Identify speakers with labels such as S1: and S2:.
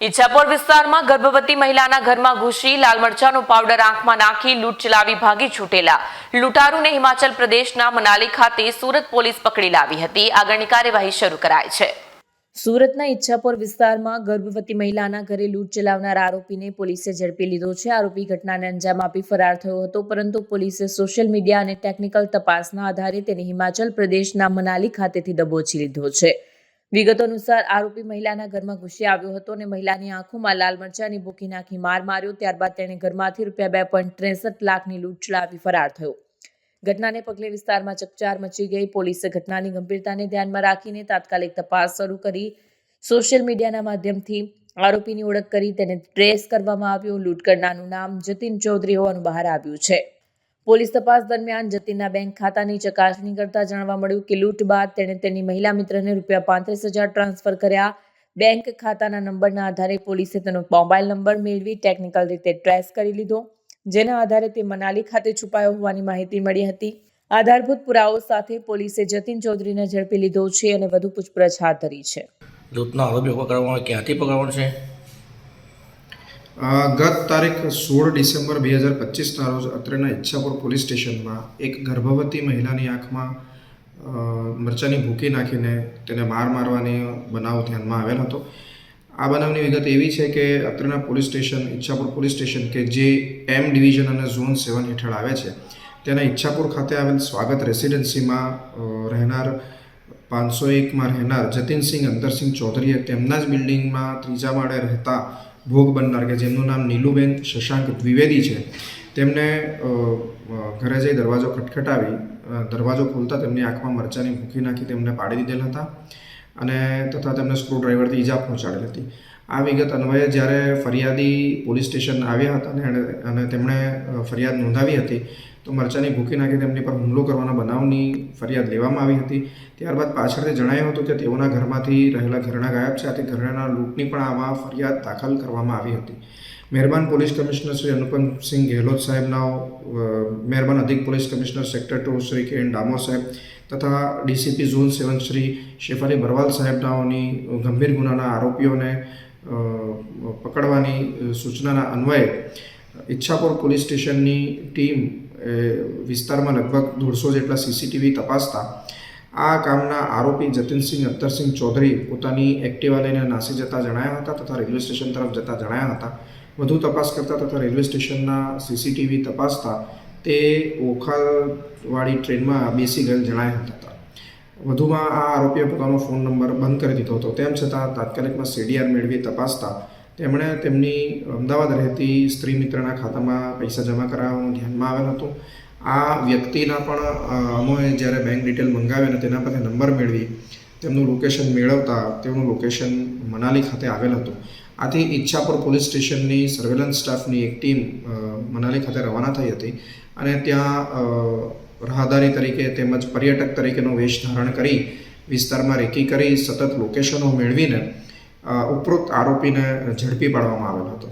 S1: ઈચ્છાપોર વિસ્તારમાં ગર્ભવતી મહિલાના ઘરમાં ઘૂસી લાલ મરચાનો પાવડર આંખમાં નાખી લૂંટ ચલાવી ભાગી છૂટેલા. લૂંટારૂને હિમાચલ પ્રદેશના મનાલી ખાતે સુરત પોલીસ પકડી લાવી હતી. આગળની કાર્યવાહી શરૂ કરાઈ છે. સુરતના ઈચ્છાપોર વિસ્તારમાં ગર્ભવતી મહિલાના ઘરે લૂંટ ચલાવનાર આરોપીને પોલીસે ઝડપી લીધો છે. આરોપી ઘટનાને અંજામ આપી ફરાર થયો હતો, પરંતુ પોલીસે સોશિયલ મીડિયા અને ટેકનિકલ તપાસના આધારે તેને હિમાચલ પ્રદેશના મનાલી ખાતેથી દબોચી લીધો છે. વિગતો અનુસાર આરોપી મહિલાના ઘરમાં ઘૂસી આવ્યો હતો અને મહિલાની આંખોમાં લાલ મરચાની ભૂકી નાખી માર માર્યો. ત્યારબાદ તેણે ઘરમાંથી રૂપિયા બે પોઈન્ટ ત્રેસઠ લાખની લૂંટ ચલાવી ફરાર થયો. ઘટનાને પગલે વિસ્તારમાં ચકચાર મચી ગઈ. પોલીસે ઘટનાની ગંભીરતાને ધ્યાનમાં રાખીને તાત્કાલિક તપાસ શરૂ કરી. સોશિયલ મીડિયાના માધ્યમથી આરોપીની ઓળખ કરી. તેને ટ્રેસ કરવામાં આવ્યો. લૂંટ કરનારનું નામ જતીન ચૌધરી હોવાનું બહાર આવ્યું છે. પોલીસ તપાસ દરમિયાન જતીનના બેંક ખાતાની ચકાસણી કરતા જાણવા મળ્યું કે લૂંટ બાદ તેણે તેની મહિલા મિત્રને રૂપિયા પાંત્રીસ હજાર ટ્રાન્સફર કર્યા. બેંક ખાતાના નંબરના આધારે પોલીસે તેનો મોબાઈલ નંબર મેળવી ટેકનિકલ રીતે ટ્રેસ કરી લીધો, જેના આધારે તે મનાલી ખાતે છુપાયો હોવાની માહિતી મળી હતી. આધારભૂત પુરાવો સાથે પોલીસે જતીન ચૌધરીને ઝડપી લીધો છે અને વધુ પૂછપરછ હાથ ધરી છે.
S2: લૂંટના આરોપી પકડવાનો ક્યાંથી પકડવાનો છે?
S3: ગત તારીખ સોળ ડિસેમ્બર બે હજાર પચીસના રોજ અત્રેના ઈચ્છાપુર પોલીસ સ્ટેશનમાં એક ગર્ભવતી મહિલાની આંખમાં મરચાની ભૂકી નાખીને તેને માર મારવાની બનાવ ધ્યાનમાં આવેલ હતો. આ બનાવની વિગત એવી છે કે અત્રેના police station, Ichhapur police station કે જે એમ ડિવિઝન અને ઝોન સેવન હેઠળ આવે છે, તેના ઈચ્છાપુર ખાતે આવેલ સ્વાગત રેસિડેન્સીમાં રહેનાર પાંચસો એકમાં રહેનાર જતીનસિંહ અંતરસિંહ ચૌધરીએ તેમના જ બિલ્ડિંગમાં ત્રીજા માળે રહેતા ભોગ બનનાર કે જેમનું નામ નીલુબેન શશાંક દ્વિવેદી છે, તેમને ઘરે જઈ દરવાજો ખટખટાવી દરવાજો ખોલતા તેમની આંખમાં મરચાની ભૂકી નાખી તેમને પાડી દીધેલા હતા અને તથા તેમને સ્ક્રૂડ્રાઈવરથી ઈજા પહોંચાડી હતી. આ વિગત અન્વયે જ્યારે ફરિયાદી પોલીસ સ્ટેશન આવ્યા હતા અને અને તેમણે ફરિયાદ નોંધાવી હતી, તો મરચાની ભૂકી નાખી તેમની પર હુમલો કરવાના બનાવની ફરિયાદ લેવામાં આવી હતી. ત્યારબાદ પાછળથી જણાયું હતું કે તેઓના ઘરમાંથી રહેલા ઘરેણા ગાયબ છે. આથી ઘરેણાં લૂંટની પણ આવા ફરિયાદ દાખલ કરવામાં આવી હતી. મહેરબાન પોલીસ કમિશનર શ્રી અનુપમસિંહ ગેહલોત સાહેબના મહેરબાન અધિક police commissioner sector two Shri K N Damor સાહેબ તથા DCP zone seven Shri Shefali Barwal સાહેબનાઓની ગંભીર ગુનાના આરોપીઓને પકડવાની સૂચનાના અન્વયે ઈચ્છાપુર પોલીસ સ્ટેશનની ટીમ વિસ્તારમાં લગભગ દોઢસો જેટલા સીસીટીવી તપાસતા, આ કામના આરોપી જતીનસિંહ અત્તરસિંહ ચૌધરી પોતાની એક્ટિવા લઈને નાસી જતા જણાયા હતા તથા રેલવે સ્ટેશન તરફ જતા જણાયા હતા. વધુ તપાસ કરતા તથા રેલવે સ્ટેશનના સીસીટીવી તપાસતા, તે ઓખાવાળી ટ્રેનમાં બેસી ગયેલ જણાયા હતા. વધુમાં આ આરોપીએ પોતાનો ફોન નંબર બંધ કરી દીધો હતો. તેમ છતાં તાત્કાલિકમાં સીડીઆર મેળવી તપાસતા તેમણે તેમની અમદાવાદ રહેતી સ્ત્રી મિત્રના ખાતામાં પૈસા જમા કરાવવાનું ધ્યાનમાં આવેલ હતું. આ વ્યક્તિના પણ અમોએ જ્યારે બેંક ડિટેલ મંગાવી અને તેના પાસે નંબર મેળવી, તેમનું લોકેશન મેળવતા તેમનું લોકેશન મનાલી ખાતે આવેલ હતું. આથી ઈચ્છાપુર પોલીસ સ્ટેશનની સર્વેલન્સ સ્ટાફની એક ટીમ મનાલી ખાતે રવાના થઈ હતી અને ત્યાં રાહદારી તરીકે તેમજ પર્યટક તરીકેનો વેશ ધારણ કરી વિસ્તારમાં રેકી કરી સતત લોકેશનો મેળવીને ઉપરોક્ત આરોપીને ઝડપી પાડવામાં આવેલ હતો.